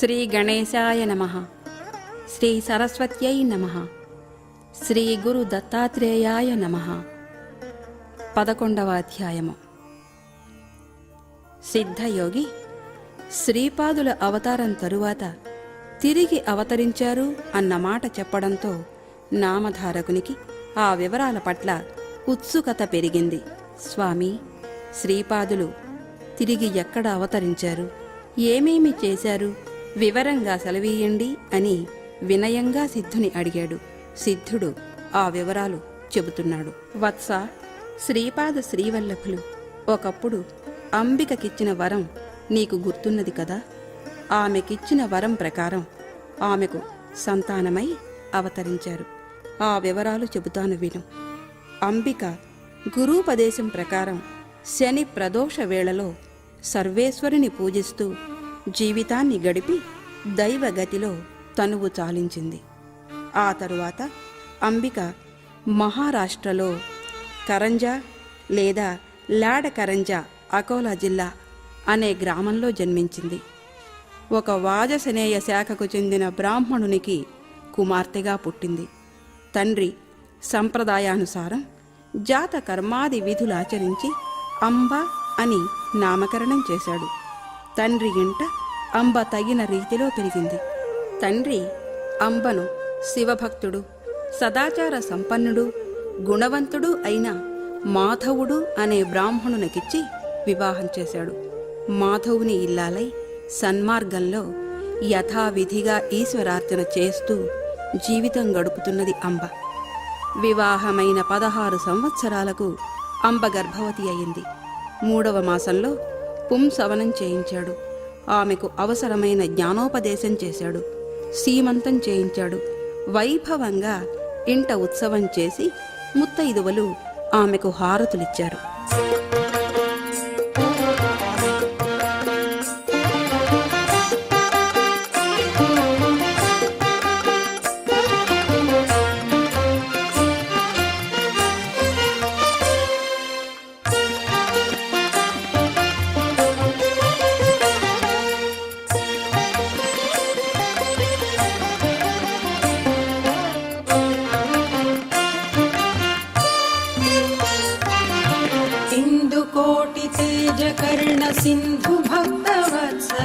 శ్రీ గణేశాయ నమ. శ్రీ సరస్వత్యై నమ. శ్రీ గురు దత్తాత్రేయాయ నమ. పదకొండవ అధ్యాయము సిద్ధయోగి శ్రీపాదుల అవతారం తరువాత తిరిగి అవతరించారు అన్న మాట చెప్పడంతో నామధారకునికి ఆ వివరాల పట్ల ఉత్సుకత పెరిగింది. స్వామి శ్రీపాదులు తిరిగి ఎక్కడ అవతరించారు? ఏమేమి చేశారు? వివరంగా సెలవీయండి అని వినయంగా సిద్ధుని అడిగాడు. సిద్ధుడు ఆ వివరాలు చెబుతున్నాడు. వత్స శ్రీపాద శ్రీవల్లభులు ఒకప్పుడు అంబికకిచ్చిన వరం నీకు గుర్తున్నది కదా? ఆమెకిచ్చిన వరం ప్రకారం ఆమెకు సంతానమై అవతరించారు. ఆ వివరాలు చెబుతాను విను. అంబిక గురూపదేశం ప్రకారం శని ప్రదోష వేళలో సర్వేశ్వరిని పూజిస్తూ జీవితాన్ని గడిపి దైవగతిలో తనువు చాలించింది. ఆ తరువాత అంబిక మహారాష్ట్రలో కరంజా లేదా లాడ కరంజా అకోలా జిల్లా అనే గ్రామంలో జన్మించింది. ఒక వాజసనేయ శాఖకు చెందిన బ్రాహ్మణునికి కుమార్తెగా పుట్టింది. తండ్రి సంప్రదాయానుసారం జాత కర్మాది విధులు ఆచరించి అంబ అని నామకరణం చేశాడు. తండ్రి ఇంట అంబ తగిన రీతిలో పెరిగింది తండ్రి అంబను శివభక్తుడు సదాచార సంపన్నుడు గుణవంతుడు అయిన మాధవుడు అనే బ్రాహ్మణునికిచ్చి వివాహం చేశాడు. మాధవుని ఇల్లాలై సన్మార్గంలో యథావిధిగా ఈశ్వరార్చన చేస్తూ జీవితం గడుపుతున్నది అంబ. వివాహమైన పదహారు సంవత్సరాలకు అంబ గర్భవతి అయింది. మూడవ మాసంలో పుంసవనం చేయించాడు. ఆమెకు అవసరమైన జ్ఞానోపదేశం చేశాడు. సీమంతం చేయించాడు. వైభవంగా ఇంట ఉత్సవం చేసి ముత్తైదువలు ఆమెకు హారతులిచ్చారు.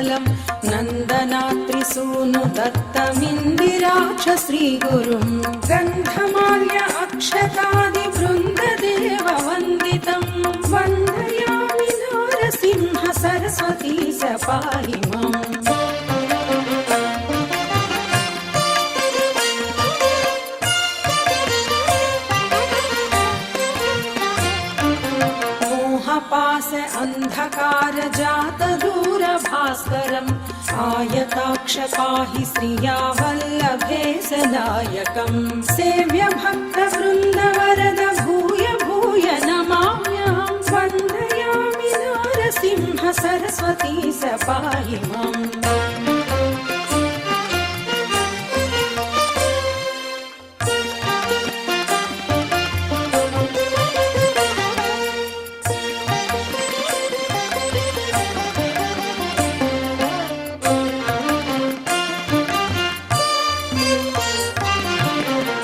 इन्दुकोटितेजकर्णसिन्धुभक्तवत्सलम् नन्दनात्रिसूनु दत्तमिन्दिराक्ष श्रीगुरुम् गन्धमाल्य अक्षतादिवृन्ददेववन्दितम् वन्दयामि नारसिंह सरस्वती स पाहि रक्षसा हि श्रिया वल्लभे नायकम् सेव्य भक्तवृन्दवरद भूय भूय नमाम्याम् वन्दयामि नारसिंह सरस्वती स पाहि माम्।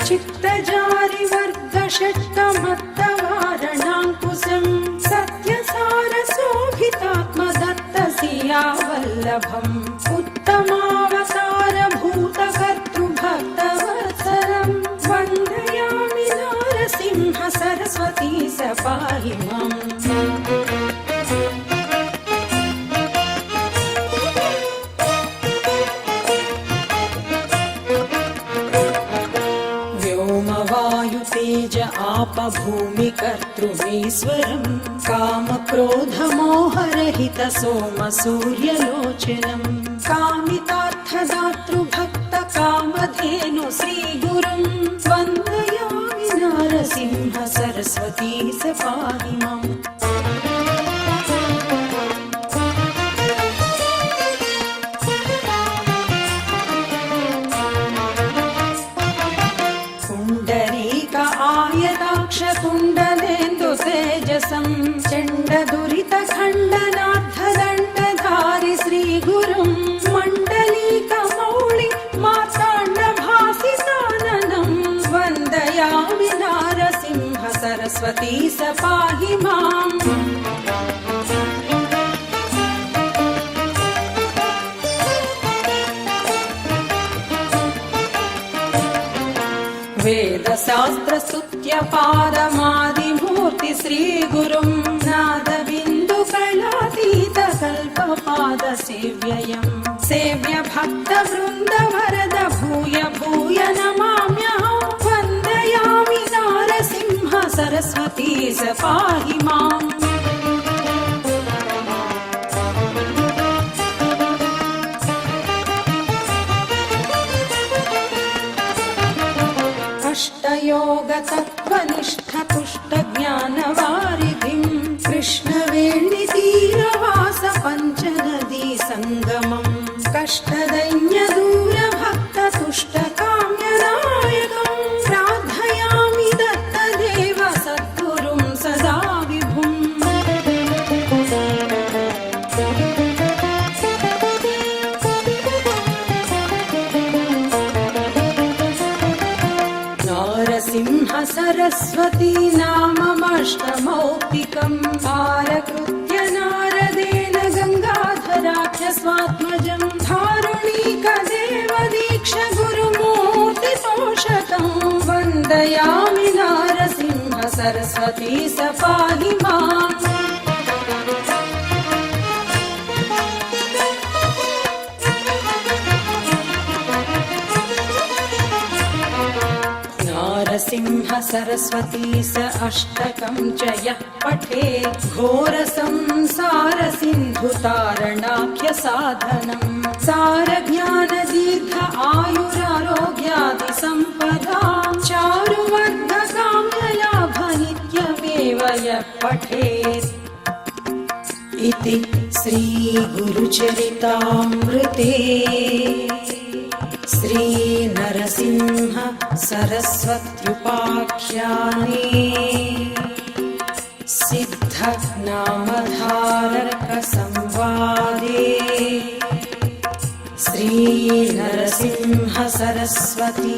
चित्तजारिवर्धषट्कमत्तवारणाङ्कुशम् वर्गष्कमत्तवारणाङ्कुशं वल्लभम्। कर्तृवीश्वरम् कामक्रोधमोहरहितसोमसूर्यलोचनम् कामितार्थदातृभक्तकामधेनु श्रीगुरुम् वन्दयामि विनारसिंह सरस्वती स पाहि माम् हरितखण्डनाथदण्डधारि श्रीगुरुं मण्डलीकमौळि माताण्डभासिसाननं वन्दयामि नारसिंह सरस्वती स पाहि माम् वेदशास्त्रस्तुत्यपारमादिमूर्ति श्रीगुरुम् सेव्ययम् सेव्य भक्त वृन्द वरद भूय भूय नमाम्यहम् वन्दयामि नारसिंह सरस्वती स वन्दयामि नारसिंह सरस्वती स माम् नारसिंह सरस्वती स अष्टकम् च यः पठे। घोरसंसार सिन्धुतारणाख्य साधनम् पठेत् इति श्रीगुरुचरितामृते श्रीनरसिंह सरस्वत्युपाख्याने सिद्धनामधारकसंवादे श्रीनरसिंह सरस्वती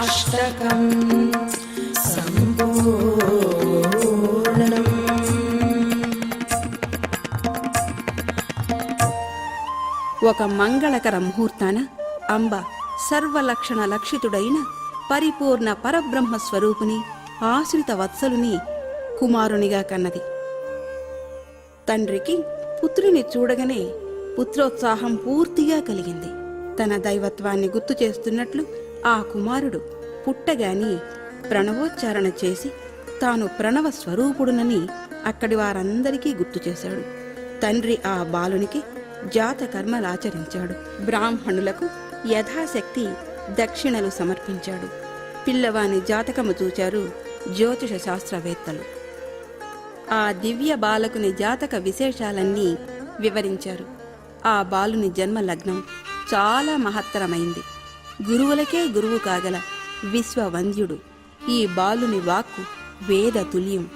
अष्टकम् ఒక మంగళకర ముహూర్తాన అంబ సర్వలక్షణ లక్షితుడైన పరిపూర్ణ పరబ్రహ్మ స్వరూపుని ఆశ్రిత వత్సలుని కుమారునిగా కన్నది. తండ్రికి పుత్రుని చూడగానే పుత్రోత్సాహం పూర్తిగా కలిగింది. తన దైవత్వాన్ని గుర్తు చేస్తున్నట్లు ఆ కుమారుడు పుట్టగాని ప్రణవోచ్చారణ చేసి తాను ప్రణవ స్వరూపుడునని అక్కడి వారందరికీ గుర్తు చేశాడు. తండ్రి ఆ బాలునికి జాతకర్మలాచరించాడు బ్రాహ్మణులకు యథాశక్తి దక్షిణలు సమర్పించాడు. పిల్లవాని జాతకము చూచారు జ్యోతిష శాస్త్రవేత్తలు. ఆ దివ్య బాలకుని జాతక విశేషాలన్నీ వివరించారు. ఆ బాలుని జన్మ లగ్నం చాలా మహత్తరమైంది. గురువులకే గురువు కాగల విశ్వవంద్యుడు. ఈ బాలుని వాక్కు వేద తుల్యం.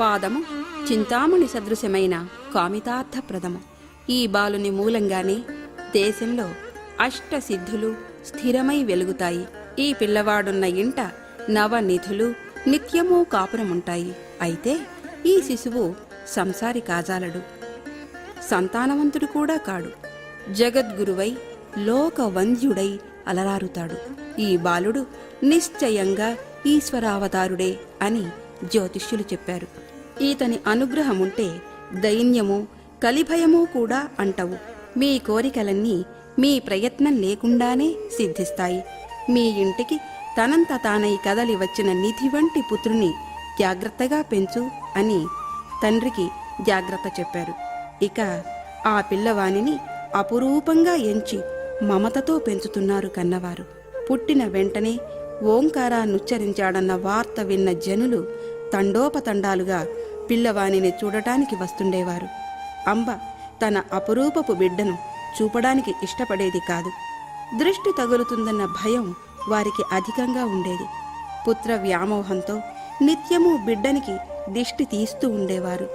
పాదము చింతామణి సదృశమైన కామితార్థప్రదము. ఈ బాలుని మూలంగానే దేశంలో అష్టసిద్ధులు స్థిరమై వెలుగుతాయి. ఈ పిల్లవాడున్న ఇంట నవనిధులు నిత్యమూ కాపురముంటాయి. అయితే ఈ శిశువు సంసారి కాజాలడు. సంతానవంతుడు కూడా కాడు. జగద్గురువై లోకవంద్యుడై అలరారుతాడు. ఈ బాలుడు నిశ్చయంగా ఈశ్వరావతారుడే అని జ్యోతిష్యులు చెప్పారు. ఈతని అనుగ్రహముంటే దైన్యము కలిభయము కూడా అంటవు. మీ కోరికలన్నీ మీ ప్రయత్నం లేకుండానే సిద్ధిస్తాయి. మీ ఇంటికి తనంత తానై కదలి వచ్చిన నిధి వంటి పుత్రుని జాగ్రత్తగా పెంచు అని తండ్రికి జాగ్రత్త చెప్పారు. ఇక ఆ పిల్లవాణిని అపురూపంగా ఎంచి మమతతో పెంచుతున్నారు కన్నవారు. పుట్టిన వెంటనే ఓంకారాన్నుచ్చరించాడన్న వార్త విన్న జనులు తండోపతండాలుగా పిల్లవాణిని చూడటానికి వస్తుండేవారు. అంబ తన అపురూపపు బిడ్డను చూపడానికి ఇష్టపడేది కాదు. దృష్టి తగులుతుందన్న భయం వారికి అధికంగా ఉండేది. పుత్ర వ్యామోహంతో నిత్యము బిడ్డనికి దిష్టి తీస్తూ ఉండేవారు.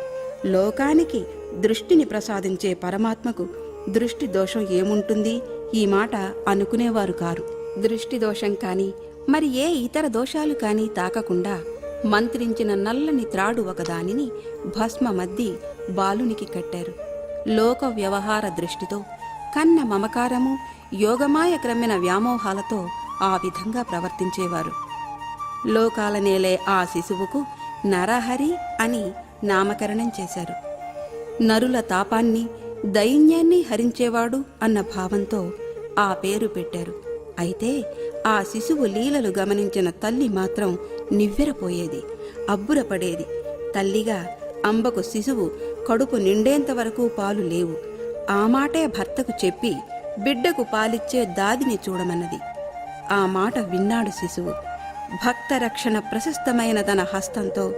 లోకానికి దృష్టిని ప్రసాదించే పరమాత్మకు దృష్టి దోషం ఏముంటుంది? ఈ మాట అనుకునేవారు కారు. దృష్టి దోషం కానీ మరి ఏ ఇతర దోషాలు కానీ తాకకుండా మంత్రించిన నల్లని త్రాడు ఒకదానిని భస్మమద్ది బాలునికి కట్టారు. లోక వ్యవహార దృష్టితో కన్న మమకారము యోగమాయ క్రమిన వ్యామోహాలతో ఆ విధంగా ప్రవర్తించేవారు. లోకాల నేలే ఆ శిశువుకు నరహరి అని నామకరణం చేశారు. నరుల తాపాన్ని దైన్యాన్ని హరించేవాడు అన్న భావంతో ఆ పేరు పెట్టారు. అయితే ఆ శిశువు లీలలు గమనించిన తల్లి మాత్రం నివ్వెరపోయేది అబ్బురపడేది. తల్లిగా అంబకు శిశువు కడుపు నిండేంత వరకు పాలు లేవు. ఆ మాటే భర్తకు చెప్పి బిడ్డకు పాలిచ్చే దాదిని చూడమన్నది. ఆ మాట విన్నాడు శిశువు. భక్త రక్షణ ప్రశస్తమైన తన హస్తంతో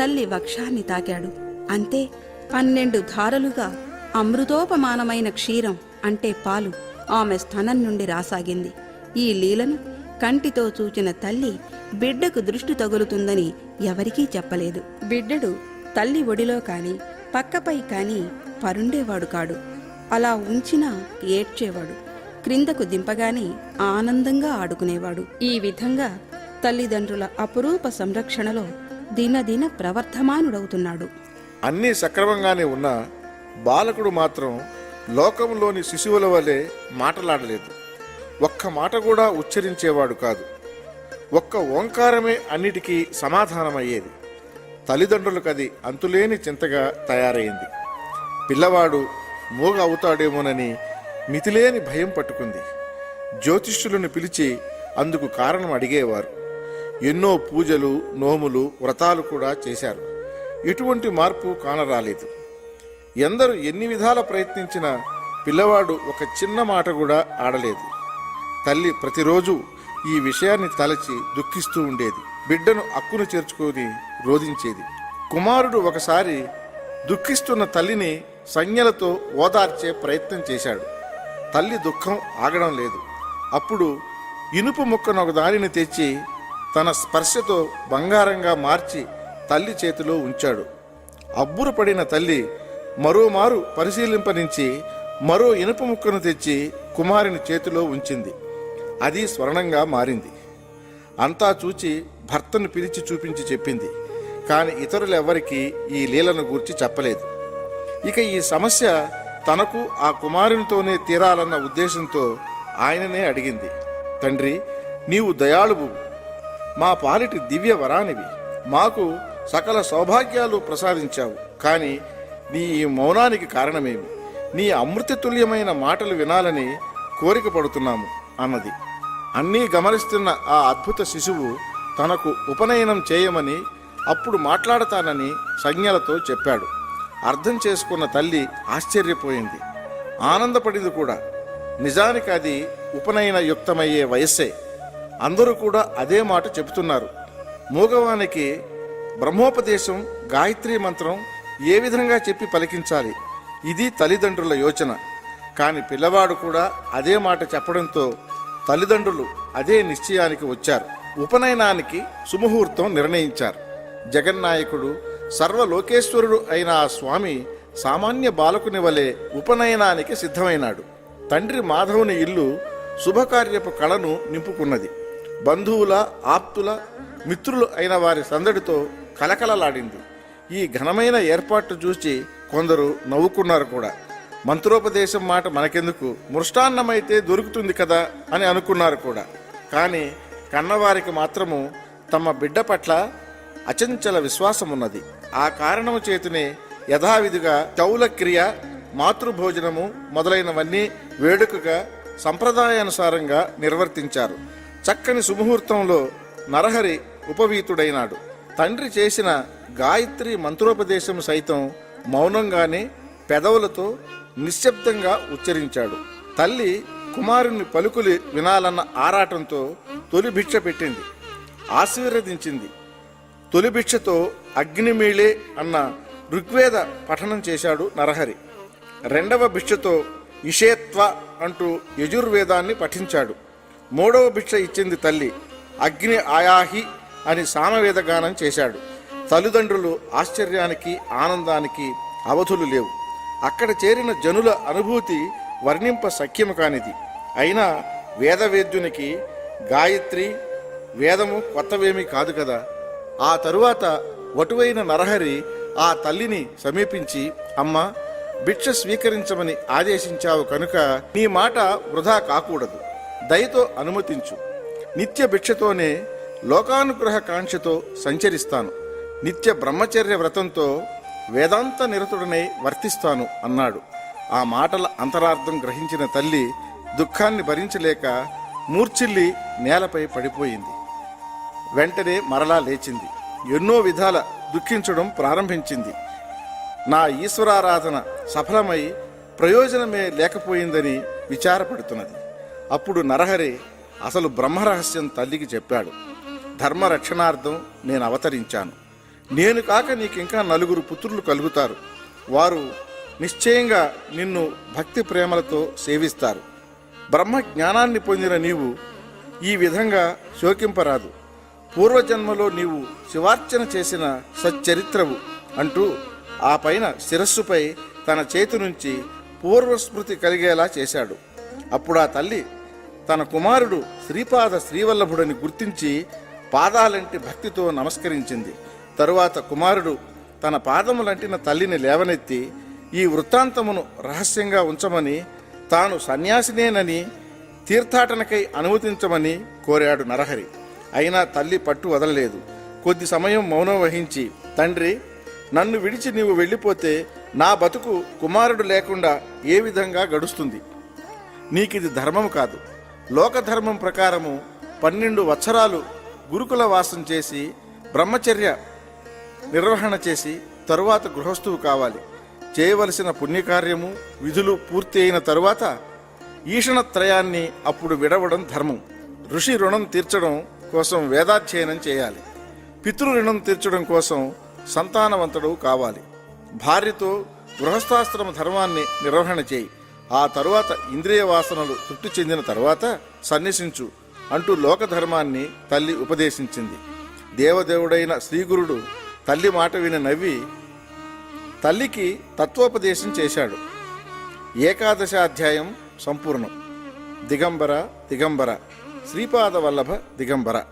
తల్లి వక్షాన్ని తాకాడు. అంతే పన్నెండు ధారలుగా అమృతోపమానమైన క్షీరం అంటే పాలు ఆమె స్థనం నుండి రాసాగింది. ఈ లీలను కంటితో చూచిన తల్లి బిడ్డకు దృష్టి తగులుతుందని ఎవరికీ చెప్పలేదు. బిడ్డడు తల్లి ఒడిలో కాని పక్కపై కాని పరుండేవాడు కాడు. అలా ఉంచినా ఏడ్చేవాడు. క్రిందకు దింపగానే ఆనందంగా ఆడుకునేవాడు. ఈ విధంగా తల్లిదండ్రుల అపురూప సంరక్షణలో దినదిన ప్రవర్ధమానుడవుతున్నాడు. అన్నీ సక్రమంగానే ఉన్నా బాలకుడు మాత్రం లోకంలోని శిశువుల వలె మాటలాడలేదు. ఒక్క మాట కూడా ఉచ్చరించేవాడు కాదు. ఒక్క ఓంకారమే అన్నిటికీ సమాధానమయ్యేది. తల్లిదండ్రులకు అది అంతులేని చింతగా తయారైంది. పిల్లవాడు మూగ అవుతాడేమోనని మితిలేని భయం పట్టుకుంది. జ్యోతిష్యులను పిలిచి అందుకు కారణం అడిగేవారు. ఎన్నో పూజలు నోములు వ్రతాలు కూడా చేశారు. ఇటువంటి మార్పు కానరాలేదు. ఎందరు ఎన్ని విధాల ప్రయత్నించినా పిల్లవాడు ఒక చిన్న మాట కూడా ఆడలేదు. తల్లి ప్రతిరోజు ఈ విషయాన్ని తలచి దుఃఖిస్తూ ఉండేది. బిడ్డను అక్కును చేర్చుకొని రోధించేది. కుమారుడు ఒకసారి దుఃఖిస్తున్న తల్లిని సంజ్ఞలతో ఓదార్చే ప్రయత్నం చేశాడు. తల్లి దుఃఖం ఆగడం లేదు. అప్పుడు ఇనుపు ముక్కను ఒక దానిని తెచ్చి తన స్పర్శతో బంగారంగా మార్చి తల్లి చేతిలో ఉంచాడు. అబ్బురపడిన తల్లి మరోమారు పరిశీలింపనించి మరో ఇనుప ముక్కను తెచ్చి కుమారుని చేతిలో ఉంచింది. అది స్వర్ణంగా మారింది. అంతా చూచి భర్తను పిలిచి చూపించి చెప్పింది. కానీ ఇతరులెవ్వరికీ ఈ లీలను గూర్చి చెప్పలేదు. ఇక ఈ సమస్య తనకు ఆ కుమారునితోనే తీరాలన్న ఉద్దేశంతో ఆయననే అడిగింది. తండ్రి నీవు దయాళువు మా పాలిటి దివ్య వరానివి. మాకు సకల సౌభాగ్యాలు ప్రసాదించావు. కానీ నీ ఈ మౌనానికి కారణమేమి? నీ అమృతతుల్యమైన మాటలు వినాలని కోరిక పడుతున్నాము అన్నది. అన్నీ గమనిస్తున్న ఆ అద్భుత శిశువు తనకు ఉపనయనం చేయమని అప్పుడు మాట్లాడతానని సంజ్ఞలతో చెప్పాడు. అర్థం చేసుకున్న తల్లి ఆశ్చర్యపోయింది. ఆనందపడింది కూడా. నిజానికి అది ఉపనయన యుక్తమయ్యే వయస్సే. అందరూ కూడా అదే మాట చెబుతున్నారు. మూగవానికి బ్రహ్మోపదేశం గాయత్రీ మంత్రం ఏ విధంగా చెప్పి పలికించాలి? ఇది తల్లిదండ్రుల యోచన. కానీ పిల్లవాడు కూడా అదే మాట చెప్పడంతో తల్లిదండ్రులు అదే నిశ్చయానికి వచ్చారు. ఉపనయనానికి సుముహూర్తం నిర్ణయించారు. జగన్నాయకుడు సర్వలోకేశ్వరుడు అయిన ఆ స్వామి సామాన్య బాలకుని వలె ఉపనయనానికి సిద్ధమైనాడు. తండ్రి మాధవుని ఇల్లు శుభకార్యపు కళను నింపుకున్నది. బంధువుల ఆప్తుల మిత్రులు అయిన వారి సందడితో కలకలలాడింది. ఈ ఘనమైన ఏర్పాటు చూసి కొందరు నవ్వుకున్నారు కూడా. మంత్రోపదేశం మాట మనకెందుకు? మృష్టాన్నమైతే దొరుకుతుంది కదా అని అనుకున్నారు కూడా. కానీ కన్నవారికి మాత్రము తమ బిడ్డ పట్ల అచంచల విశ్వాసం ఉన్నది ఆ కారణము చేతనే యథావిధిగా చౌల క్రియ మాతృభోజనము మొదలైనవన్నీ వేడుకగా సంప్రదాయానుసారంగా నిర్వర్తించారు. చక్కని సుముహూర్తంలో నరహరి ఉపవీతుడైనాడు. తండ్రి చేసిన గాయత్రి మంత్రోపదేశం సైతం మౌనంగానే పెదవులతో నిశ్శబ్దంగా ఉచ్చరించాడు. తల్లి కుమారుని పలుకులు వినాలన్న ఆరాటంతో తొలి భిక్ష పెట్టింది. ఆశీర్వదించింది. తొలి భిక్షతో అగ్నిమీళే అన్న ఋగ్వేద పఠనం చేశాడు నరహరి. రెండవ భిక్షతో ఇషేత్వ అంటూ యజుర్వేదాన్ని పఠించాడు. మూడవ భిక్ష ఇచ్చింది తల్లి అగ్ని ఆయాహి అని సామవేద గానం చేశాడు. తల్లిదండ్రులు ఆశ్చర్యానికి ఆనందానికి అవధులు లేవు. అక్కడ చేరిన జనుల అనుభూతి వర్ణింప సఖ్యము కానిది. అయినా వేదవేద్యునికి గాయత్రి వేదము కొత్తవేమీ కాదు కదా. ఆ తరువాత వటువైన నరహరి ఆ తల్లిని సమీపించి అమ్మ భిక్ష స్వీకరించమని ఆదేశించావు కనుక నీ మాట వృధా కాకూడదు. దయతో అనుమతించు. నిత్య భిక్షతోనే లోకానుగ్రహ కాంక్షతో సంచరిస్తాను. నిత్య బ్రహ్మచర్య వ్రతంతో వేదాంత నిరతుడనై వర్తిస్తాను అన్నాడు. ఆ మాటల అంతరార్థం గ్రహించిన తల్లి దుఃఖాన్ని భరించలేక మూర్చిల్లి నేలపై పడిపోయింది. వెంటనే మరలా లేచింది. ఎన్నో విధాల దుఃఖించడం ప్రారంభించింది. నా ఈశ్వరారాధన సఫలమై ప్రయోజనమే లేకపోయిందని విచారపడుతున్నది. అప్పుడు నరహరి అసలు బ్రహ్మరహస్యం తల్లికి చెప్పాడు. ధర్మ రక్షణార్థం నేను అవతరించాను. నేను కాక నీకింకా నలుగురు పుత్రులు కలుగుతారు. వారు నిశ్చయంగా నిన్ను భక్తి ప్రేమలతో సేవిస్తారు. బ్రహ్మ జ్ఞానాన్ని పొందిన నీవు ఈ విధంగా శోకింపరాదు. పూర్వజన్మలో నీవు శివార్చన చేసిన సచ్చరిత్రవు అంటూ ఆ పైన శిరస్సుపై తన చేతి నుంచి పూర్వస్మృతి కలిగేలా చేశాడు. అప్పుడు ఆ తల్లి తన కుమారుడు శ్రీపాద శ్రీవల్లభుడని గుర్తించి పాదాలంటి భక్తితో నమస్కరించింది. తరువాత కుమారుడు తన పాదములంటిన తల్లిని లేవనెత్తి ఈ వృత్తాంతమును రహస్యంగా ఉంచమని తాను సన్యాసినేనని తీర్థాటనకై అనుమతించమని కోరాడు నరహరి. అయినా తల్లి పట్టు వదలలేదు. కొద్ది సమయం మౌనం వహించి తండ్రి నన్ను విడిచి నీవు వెళ్ళిపోతే నా బతుకు కుమారుడు లేకుండా ఏ విధంగా గడుస్తుంది? నీకిది ధర్మం కాదు. లోకధర్మం ప్రకారము పన్నెండు వత్సరాలు గురుకుల వాసం చేసి బ్రహ్మచర్య నిర్వహణ చేసి తరువాత గృహస్థువు కావాలి. చేయవలసిన పుణ్యకార్యము విధులు పూర్తి అయిన తరువాత ఈషణత్రయాన్ని అప్పుడు విడవడం ధర్మం. ఋషి రుణం తీర్చడం కోసం వేదాధ్యయనం చేయాలి. పితృ రుణం తీర్చడం కోసం సంతానవంతుడు కావాలి. భార్యతో గృహస్థాశ్రమ ధర్మాన్ని నిర్వహణ చేయి. ఆ తరువాత ఇంద్రియ వాసనలు తృప్తి చెందిన తరువాత సన్నిసించు అంటూ లోకధర్మాన్ని తల్లి ఉపదేశించింది. దేవదేవుడైన శ్రీగురుడు తల్లి మాట విని నవ్వి తల్లికి తత్వోపదేశం చేశాడు. ఏకాదశ అధ్యాయం సంపూర్ణం. దిగంబర దిగంబర. శ్రీపాద వల్లభ దిగంబర.